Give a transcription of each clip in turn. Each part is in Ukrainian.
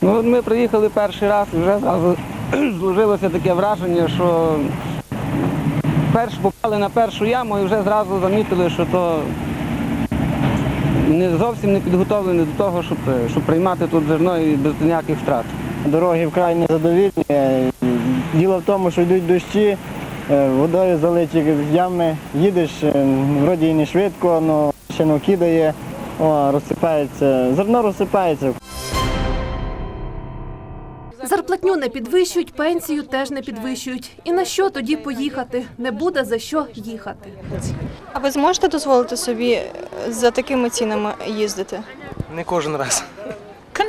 Ну, ми приїхали перший раз вже зразу зложилося таке враження, що перш попали на першу яму і вже зразу замітили, що то не зовсім не підготовлені до того, щоб, щоб приймати тут зерно і без ніяких втрат. Дороги вкрай незадовільні. Діло в тому, що йдуть дощі, е, водою залиті ями, їдеш, е, вроді і не швидко, але машину кидає, о, розсипається, зерно розсипається. Не підвищують, пенсію теж не підвищують. І на що тоді поїхати? Не буде за що їхати. А ви зможете дозволити собі е, за такими цінами їздити? Не кожен раз.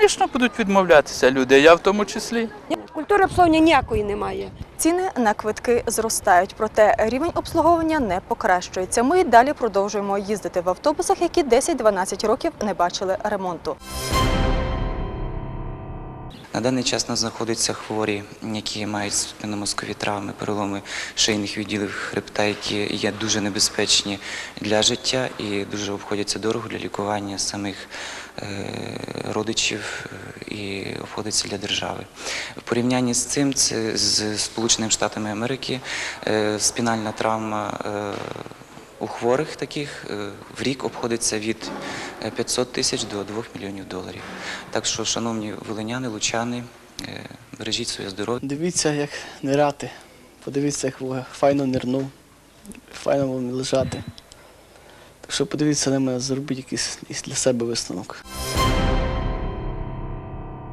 Звісно, будуть відмовлятися люди, я в тому числі. Культури обслуговування ніякої немає. Ціни на квитки зростають, проте рівень обслуговування не покращується. Ми й далі продовжуємо їздити в автобусах, які 10-12 років не бачили ремонту. На даний час у нас знаходяться хворі, які мають спинномозкові травми, переломи шийних відділів хребта, які є дуже небезпечні для життя і дуже обходяться дорого для лікування самих е, родичів е, і обходиться для держави. В порівнянні з цим, це з Сполученими Штатами Америки, е, спінальна травма. Е, у хворих таких е, в рік обходиться від е, 500 тисяч до 2 мільйонів доларів. Так що, шановні волиняни, лучани, е, бережіть своє здоров'я. Дивіться, як нирати. Подивіться, як файно нирнув, файно вам лежати. Так що подивіться на мене, зробіть якийсь для себе висновок.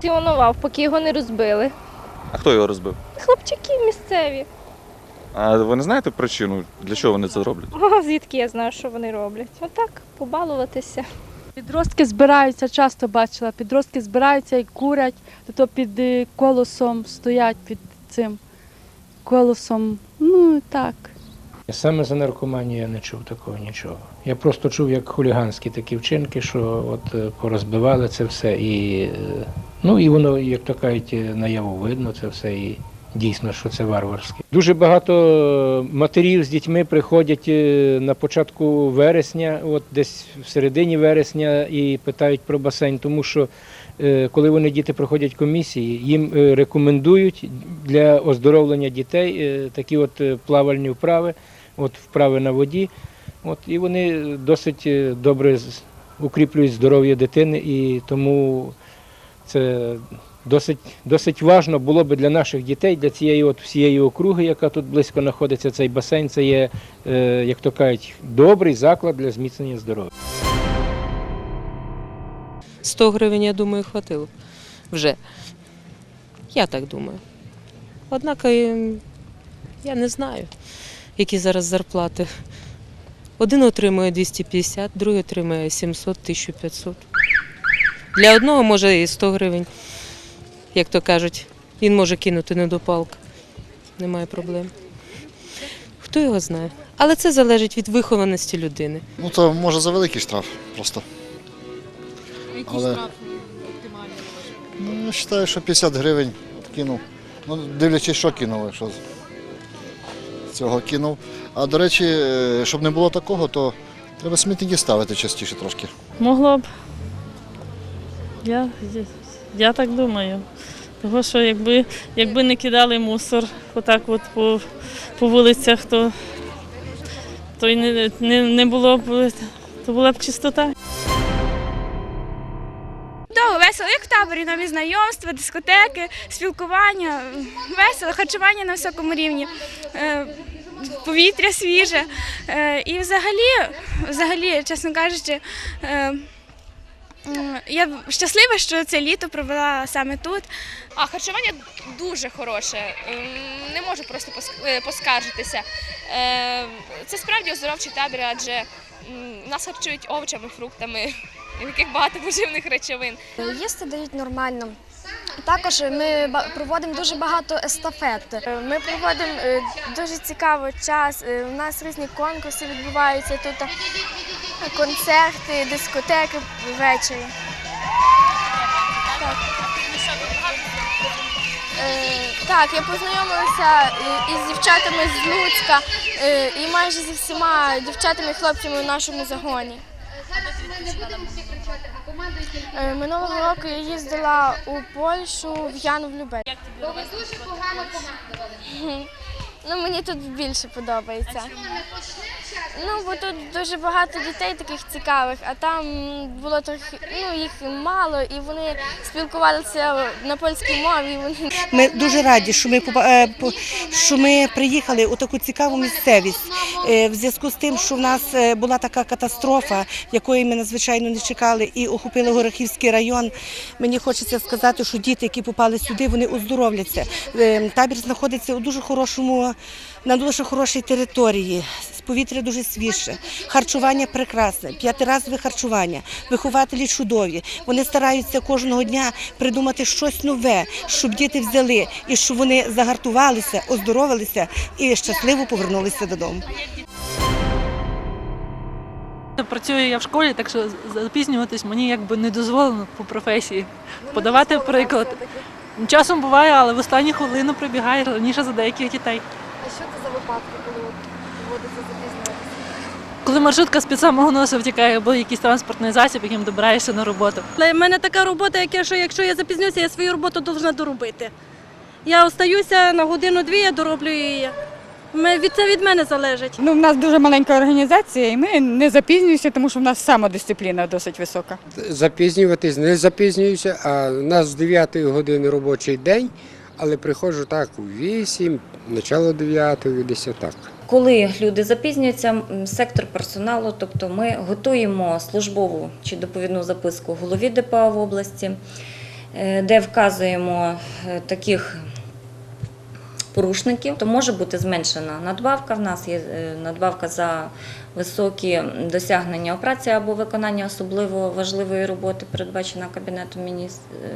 функціонував, поки його не розбили. А хто його розбив? Хлопчаки місцеві. А ви не знаєте причину, для чого вони це роблять? О, звідки я знаю, що вони роблять? Отак, побалуватися. Підростки збираються, часто бачила, підростки збираються і курять, то під е, колосом стоять під цим колосом. Ну так. Саме за наркоманію я не чув такого нічого. Я просто чув як хуліганські такі вчинки, що от е, порозбивали це все, і е, ну і воно, як то кажуть, е, наяву видно це все і. Дійсно, що це варварське. Дуже багато матерів з дітьми приходять е, на початку вересня, от десь в середині вересня, і питають про басейн, тому що е, коли вони діти проходять комісії, їм е, рекомендують для оздоровлення дітей е, такі от е, плавальні вправи, от вправи на воді. От, і вони досить е, добре укріплюють здоров'я дитини, і тому це досить, досить важно було би для наших дітей, для цієї от всієї округи, яка тут близько знаходиться, цей басейн, це є, е, як то кажуть, добрий заклад для зміцнення здоров'я. 100 гривень, я думаю, хватило вже. Я так думаю. Однак ем, я не знаю, які зараз зарплати. Один отримує 250, другий отримує 700, 1500. Для одного може і 100 гривень, як то кажуть, він може кинути недопалка. Немає проблем. Хто його знає? Але це залежить від вихованості людини. Ну то може за великий штраф просто. Який Але- штраф оптимальний? Ну, я вважаю, що 50 гривень кинув. Ну, дивлячись, що кинув, якщо цього кинув. А до речі, е, щоб не було такого, то треба смітники ставити частіше трошки. Могло б. Я, я так думаю. Того, що якби, якби не кидали мусор отак от по, по вулицях, то, то й не, не, не було б, то була б чистота. Довго весело, як в таборі, нові знайомства, дискотеки, спілкування, весело, харчування на високому рівні, е, повітря свіже. Е, І взагалі, взагалі, чесно кажучи, е, я щаслива, що це літо провела саме тут. А харчування дуже хороше. Ем, Не можу просто е, поскаржитися. Е, Це справді оздоровчий табір, адже нас харчують овочами, фруктами, в яких багато поживних речовин. Їсти дають нормально. Також ми ба- проводимо дуже багато естафет. Е, Ми проводимо е, дуже цікавий час. Е, У нас різні конкурси відбуваються тут, е, концерти, дискотеки ввечері. Так. Е, Так, я познайомилася із дівчатами з Луцька е, і майже зі всіма дівчатами і хлопцями у нашому загоні. Е, Минулого року я їздила у Польщу в Яну в Любе. Бо ви дуже погано командували. Ну мені тут більше подобається. Ну бо тут дуже багато дітей таких цікавих, а там було трохи ну їх мало, і вони спілкувалися на польській мові. Вони Ми дуже раді, що ми е, що ми приїхали у таку цікаву місцевість. Е, В зв'язку з тим, що в нас е, була така катастрофа, якої ми надзвичайно не чекали, і охопили Горохівський район. Мені хочеться сказати, що діти, які попали сюди, вони оздоровляться. Табір знаходиться у дуже хорошому, на дуже хорошій території. Повітря дуже свіже, харчування прекрасне, п'ятиразове харчування, вихователі чудові. Вони стараються кожного дня придумати щось нове, щоб діти взяли і щоб вони загартувалися, оздоровилися і щасливо повернулися додому. Працюю я в школі, так що запізнюватись мені якби не дозволено по професії. Подавати приклад. Часом буває, але в останню хвилину прибігає раніше за деяких дітей. А що це за випадки, коли доводиться запізнюватися? Коли маршрутка з під самого носу втікає, або якийсь транспортний засіб, яким добираєшся на роботу. Але в мене така робота, яка, що якщо я запізнюся, я свою роботу повинна доробити. Я остаюся на годину-дві, я дороблю її. Від це від мене залежить. Ну, в нас дуже маленька організація, і ми не запізнюємося, тому що в нас самодисципліна досить висока. Запізнюватись не запізнююся, а у нас з 9 години робочий день, але приходжу так у 8, начало 9, десь отак. Коли люди запізнюються, сектор персоналу, тобто ми готуємо службову чи доповідну записку голові ДПА в області, е, де вказуємо е, таких порушників, то може бути зменшена надбавка. В нас є е, надбавка за високі досягнення у праці або виконання особливо важливої роботи, передбачена Кабінетом міністр... е,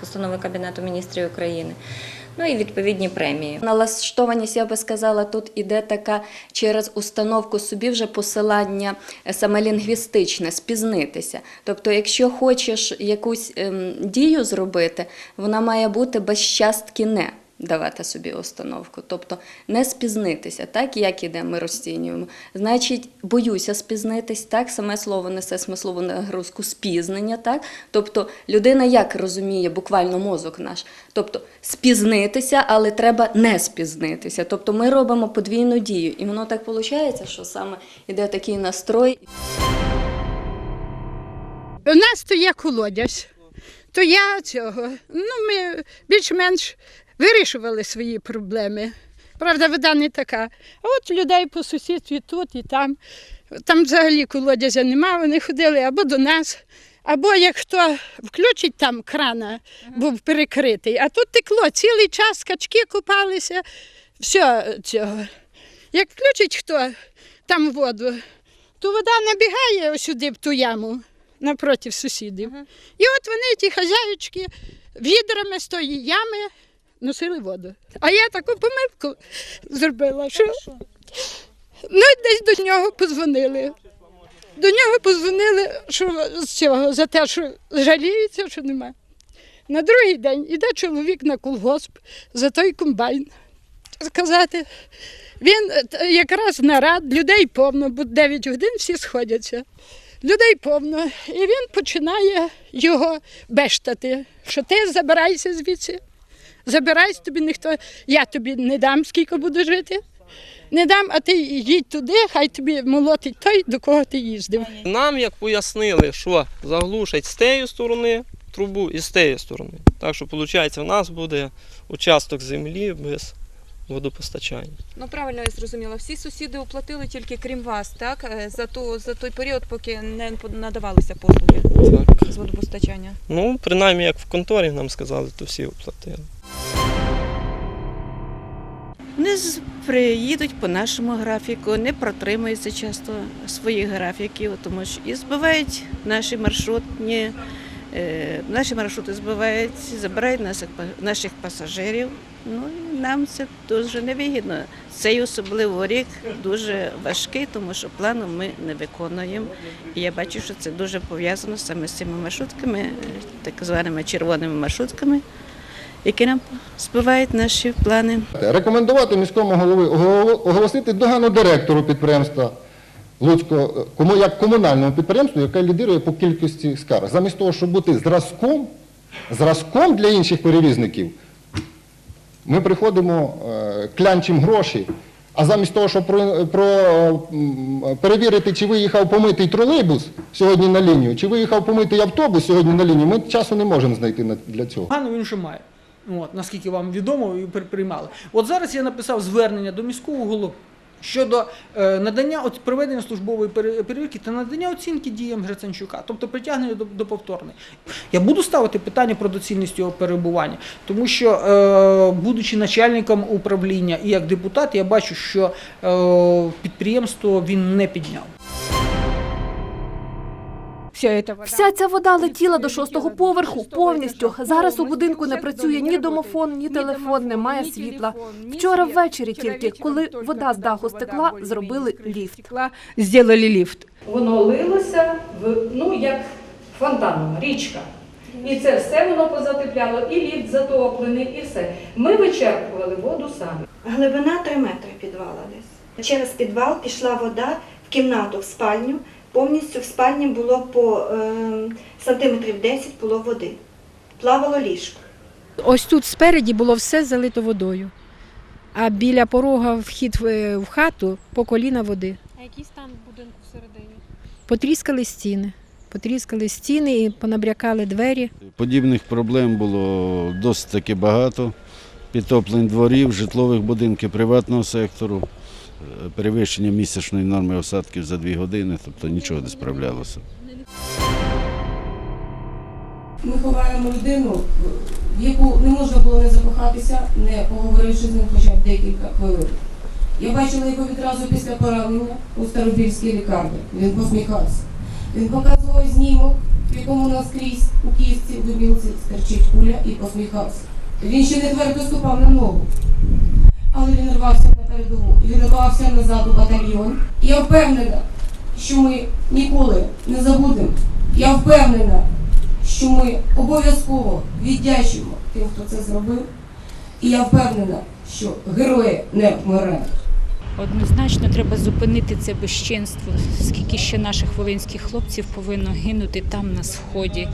постанови Кабінету міністрів України. Ну і відповідні премії. Налаштованість, я би сказала, тут іде така через установку собі вже посилання е, саме лінгвістичне, спізнитися. Тобто, якщо хочеш якусь ем, дію зробити, вона має бути без частки не. Давати собі установку, тобто не спізнитися, так як іде, ми розцінюємо. Значить, боюся спізнитись, так саме слово несе смислову нагрузку спізнення, так тобто людина як розуміє буквально мозок наш, тобто спізнитися, але треба не спізнитися. Тобто ми робимо подвійну дію, і воно так виходить, що саме іде такий настрой. У нас то є колодязь, то я цього. Ну, ми більш-менш вирішували свої проблеми. Правда, вода не така. А от людей по сусідстві тут і там. Там взагалі колодязя нема, вони ходили або до нас, або як хто включить там крана, був перекритий, а тут текло цілий час, качки купалися, все цього. Як включить хто там воду, то вода набігає сюди в ту яму напроти сусідів. І от вони, ті хазяючки, відрами з тої ями носили воду. А я таку помилку зробила, що ну, десь до нього позвонили. До нього позвонили що з цього, за те, що жаліються, що нема. На другий день іде чоловік на колгосп за той комбайн. Сказати, він е, якраз нарад, людей повно, бо 9 годин всі сходяться. Людей повно. І він починає його бештати, що ти забирайся звідси. Забирайся, тобі ніхто, я тобі не дам, скільки буду жити. Не дам, а ти їдь туди, хай тобі молотить той, до кого ти їздив. Нам як пояснили, що заглушать з тієї сторони трубу і з тієї сторони. Так що, виходить, в нас буде участок землі без водопостачання. Ну правильно я зрозуміла. Всі сусіди оплатили тільки крім вас, так? Е, За ту за той період, поки не надавалися послуги з водопостачання. Ну, принаймні, як в конторі нам сказали, то всі оплатили. Не приїдуть по нашому графіку, не протримуються часто своїх графіків, тому що і збивають наші маршрутні, наші маршрути збивають, забирають наших, пасажирів. Ну нам це дуже невигідно. Цей особливо рік дуже важкий, тому що плану ми не виконуємо. І я бачу, що це дуже пов'язано саме з цими маршрутками, е, так званими червоними маршрутками, які нам збивають наші плани. Рекомендувати міському голові оголосити догану директору підприємства Луцького, кому, як комунальному підприємству, яке лідирує по кількості скарг. Замість того, щоб бути зразком, зразком для інших перевізників, ми приходимо, е, клянчимо гроші, а замість того, щоб про, про, перевірити, чи виїхав помитий тролейбус сьогодні на лінію, чи виїхав помитий автобус сьогодні на лінію, ми часу не можемо знайти на- для цього. Погано він вже має. От, наскільки вам відомо і при- приймали. От зараз я написав звернення до міського голови щодо е, надання проведення службової пере- перевірки та надання оцінки діям Грицанчука, тобто притягнення до, до повторної. Я буду ставити питання про доцільність його перебування, тому що, е, будучи начальником управління і як депутат, я бачу, що е, підприємство він не підняв. Вся ця вода летіла до шостого поверху повністю. Зараз у будинку не працює ні домофон, ні телефон, немає світла. Вчора ввечері тільки, коли вода з даху стекла, зробили ліфт. Зробили ліфт. Воно лилося в ну як фонтаном, річка. І це все воно позатепляло, і ліфт затоплений, і все. Ми вичерпували воду самі. Глибина 3 метри підвала десь. Через підвал пішла вода в кімнату, в спальню. Повністю в спальні було по е, сантиметрів 10 було води. Плавало ліжко. Ось тут спереді було все залито водою, а біля порога вхід в, в хату по коліна води. А який стан будинку всередині? Потріскали стіни. Потріскали стіни і понабрякали двері. Подібних проблем було досить таки багато. Підтоплень дворів, житлових будинків приватного сектору, е, перевищення місячної норми осадків за дві години, тобто нічого не справлялося. Ми ховаємо людину, в яку не можна було не закохатися, не поговоривши з ним хоча б декілька хвилин. Я бачила його відразу після поранення у Старобільській лікарні. Він посміхався. Він показував знімок, в якому наскрізь у кістці в дубілці стерчить куля і посміхався. Він ще не твердо ступав на ногу, але він рвався на передову. Він рвався назад у батальйон. Я впевнена, що ми ніколи не забудемо. Я впевнена, що ми обов'язково віддячимо тим, хто це зробив. І я впевнена, що герої не вмирають. Однозначно треба зупинити це безчинство, скільки ще наших волинських хлопців повинно гинути там на сході,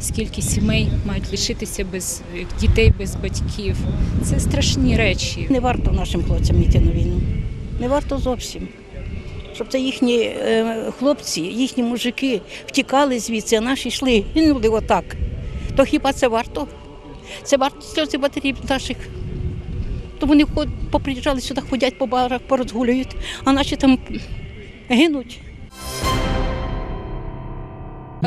скільки сімей мають лишитися без дітей, без батьків. Це страшні речі. Не варто нашим хлопцям йти на війну. Не варто зовсім. Щоб це їхні е, хлопці, їхні мужики втікали звідси, а наші йшли, гинули отак. То хіба це варто? Це варто сльози матерів наших. То вони ход- поприїжджали сюди, ходять по барах, порозгулюють, а наші там гинуть.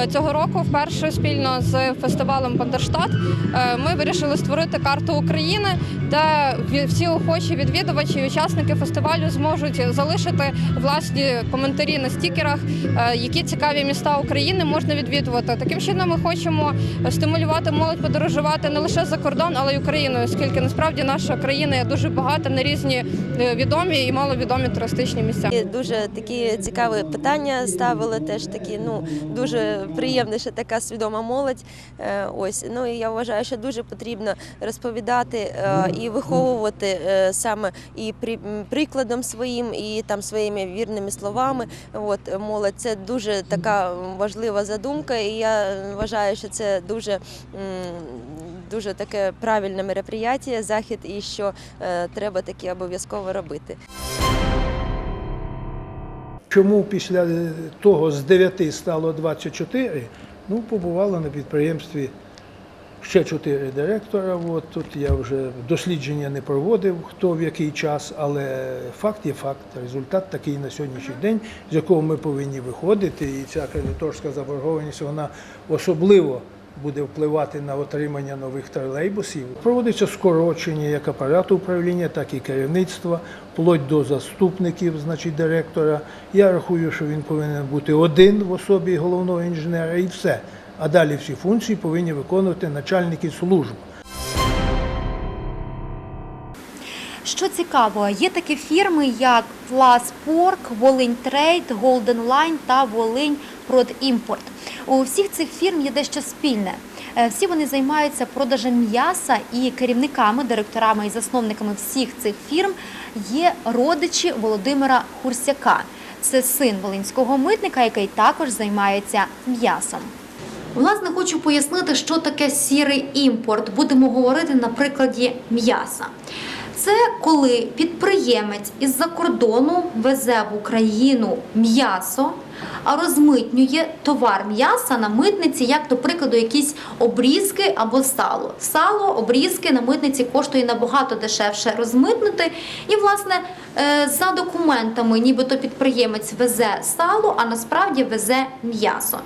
Цього року вперше спільно з фестивалем Бандерштат е, ми вирішили створити карту України, де всі охочі відвідувачі і учасники фестивалю зможуть залишити власні коментарі на стікерах, е, які цікаві міста України можна відвідувати. Таким чином ми хочемо стимулювати молодь подорожувати не лише за кордон, але й Україною, оскільки насправді наша країна є дуже багата на різні е, відомі і маловідомі туристичні місця. Дуже такі цікаві питання ставили, теж такі, ну дуже приємна, що така свідома молодь. Е, Ось ну і я вважаю, що дуже потрібно розповідати е, і виховувати е, саме і прикладом своїм, і там своїми вірними словами. От молодь це дуже така важлива задумка, і я вважаю, що це дуже. Дуже таке правильне мероприятие, захід, і що е, треба таке обов'язково робити. Чому після того з 9 стало 24? Ну, побувало на підприємстві ще 4 директора. От тут я вже дослідження не проводив, хто в який час, але факт є факт. Результат такий на сьогоднішній день, з якого ми повинні виходити. І ця кредиторська заборгованість вона особливо буде впливати на отримання нових тролейбусів. Проводиться скорочення як апарату управління, так і керівництва, вплоть до заступників, значить, директора. Я рахую, що він повинен бути один в особі головного інженера і все. А далі всі функції повинні виконувати начальники служб. Що цікаво, є такі фірми, як Власпорк, Волинь Трейд, Голден Лайн та Волинь Продімпорт. У всіх цих фірм є дещо спільне. Е, Всі вони займаються продажем м'яса і керівниками, директорами і засновниками всіх цих фірм є родичі Володимира Хурсяка. Це син волинського митника, який також займається м'ясом. Власне, хочу пояснити, що таке сірий імпорт. Будемо говорити на прикладі м'яса. Це коли підприємець із-за кордону везе в Україну м'ясо, розмитнює товар м'яса на митниці, як, до прикладу, якісь обрізки або сало. Сало, обрізки на митниці коштує набагато дешевше розмитнити. І, власне, е, за документами, нібито підприємець везе сало, а насправді везе м'ясо.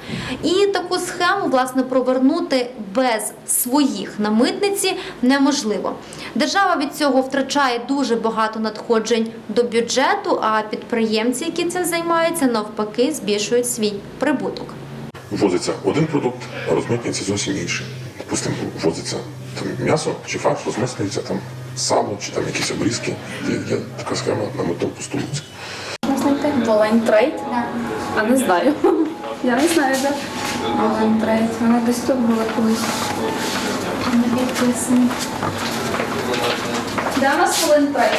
І таку схему, власне, провернути без своїх на митниці неможливо. Держава від цього втрачає дуже багато надходжень до бюджету, а підприємці, які цим займаються, навпаки, збільшують свій прибуток. Ввозиться один продукт, а розмитнюється зовсім інший. Допустимо, ввозиться там м'ясо чи фарш, розмитнюється там сало чи там якісь обрізки. Є, є така схема на метал Пустолуцьк. Волень трейд? А не знаю. Я не знаю, де. Волень трейд. Вона десь тут була колись. Не підписано. Де у нас волень трейд?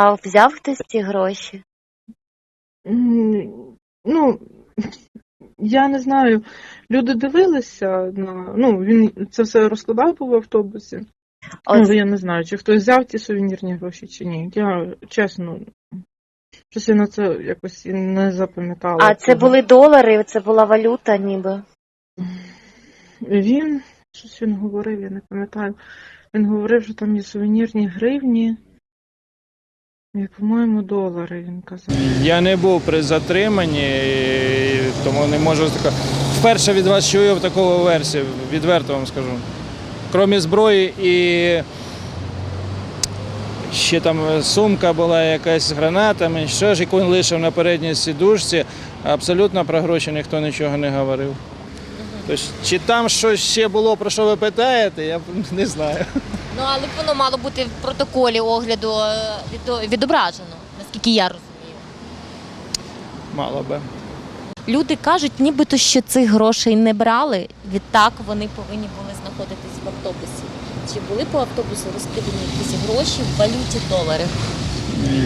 А взяв хтось ці гроші? Ну, я не знаю. Люди дивилися на. Ну, він це все розкладав був в автобусі. От- Ну, я не знаю, чи хтось взяв ті сувенірні гроші, чи ні. Я чесно, щось я на це якось не запам'ятала. А це були долари, це була валюта ніби. Він, щось він говорив, я не пам'ятаю. Він говорив, що там є сувенірні гривні. І, по-моєму, долари, він казав. Я не був при затриманні, тому не можу сказати. Вперше від вас чую таку версію, відверто вам скажу. Крім зброї і ще там сумка була якась з гранатами, що ж, яку він лишив на передній сідушці, абсолютно про гроші ніхто нічого не говорив. Тобто, чи там щось ще було, про що ви питаєте, я не знаю. Ну, але б воно мало бути в протоколі огляду е, відо- відображено, наскільки я розумію. Мало би. Люди кажуть, нібито що цих грошей не брали, відтак вони повинні були знаходитись в автобусі. Чи були по автобусу розкидані якісь гроші в валюті долари?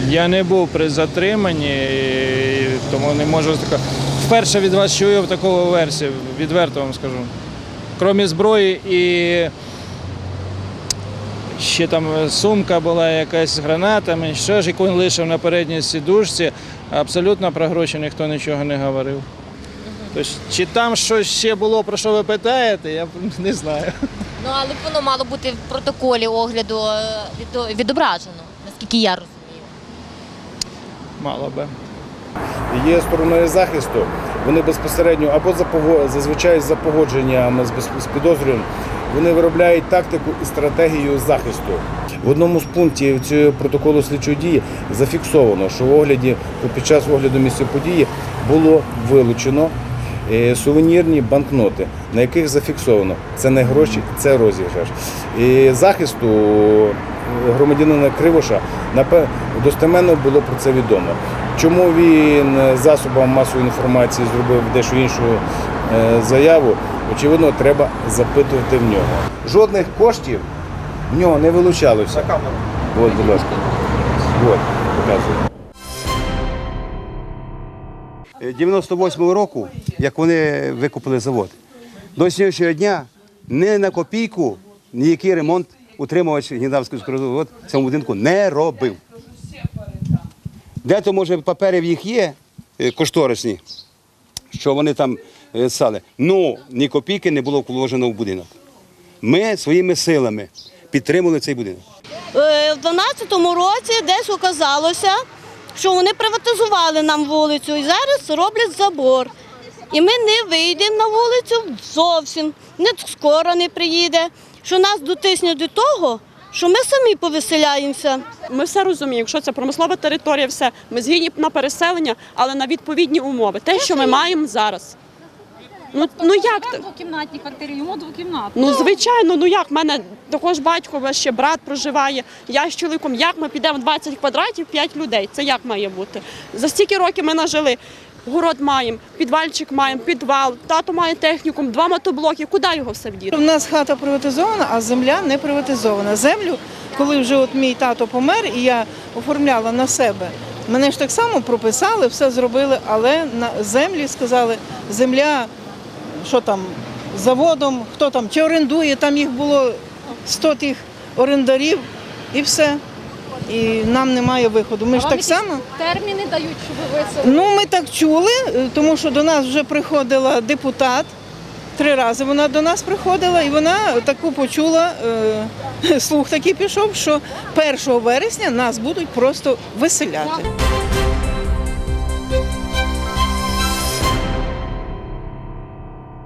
Я не був при затриманні, і тому не можу сказати. Вперше від вас чую таку версію, відверто вам скажу. Крім зброї і ще там сумка була якась з гранатами, що ж, яку він лишив на передній сідушці, абсолютно про гроші ніхто нічого не говорив. Тобто, чи там щось ще було, про що ви питаєте, я не знаю. Ну, але б воно мало бути в протоколі огляду е, відображено, наскільки я розумію. Мало би. є стороною захисту, вони безпосередньо або за пого- зазвичай за погодженням з без- з підозрюваним, вони виробляють тактику і стратегію захисту. В одному з пунктів цього протоколу слідчої дії зафіксовано, що в огляді під час огляду місця події було вилучено е, сувенірні банкноти, на яких зафіксовано це не гроші, це розіграш. І захисту е, громадянина Кривоша достеменно було про це відомо. Чому він е, засобам масової інформації зробив дещо іншу заяву? Очевидно, треба запитувати в нього. Жодних коштів в нього не вилучалося. От, будь ласка. От, показую. 98-го року, як вони викупили завод, до сьогоднішнього дня ні на копійку ніякий ремонт утримувач Гнідавського завод в цьому будинку не робив. Де то, може, папери в їх є е, кошторисні, що вони там е, сали. Ну, ні копійки не було вложено в будинок. Ми своїми силами підтримали цей будинок. Е, В 12-му році десь оказалося, що вони приватизували нам вулицю і зараз роблять забор. І ми не вийдемо на вулицю зовсім, не скоро не приїде, що нас дотиснуть до того, що ми самі повеселяємося. Ми все розуміємо, якщо це промислова територія, все ми згідні на переселення, але на відповідні умови. Те, що ми маємо зараз. Ну, ну як так? Двокімнатні квартири, йому двокімнатні. Ну звичайно, ну як в мене також батько, у вас ще брат проживає. Я з чоловіком. Як ми підемо 20 квадратів, 5 людей? Це як має бути? За стільки років ми нажили. город маємо, підвальчик маємо, підвал, тато має технікум, два мотоблоки. Куди його все вдіти? У нас хата приватизована, а земля не приватизована. Землю, коли вже от мій тато помер, і я оформляла на себе. Мене ж так само прописали, все зробили, але на землі сказали, земля, що там, заводом, хто там, чи орендує, там їх було 100 тих орендарів і все. І нам немає виходу. Ми ж так само. терміни дають, щоб ви виселили? Ну, ми так чули, е, тому що до нас вже приходила депутат. Три рази вона до нас приходила, і вона таку почула, е, слух такий пішов, що 1 вересня нас будуть просто виселяти.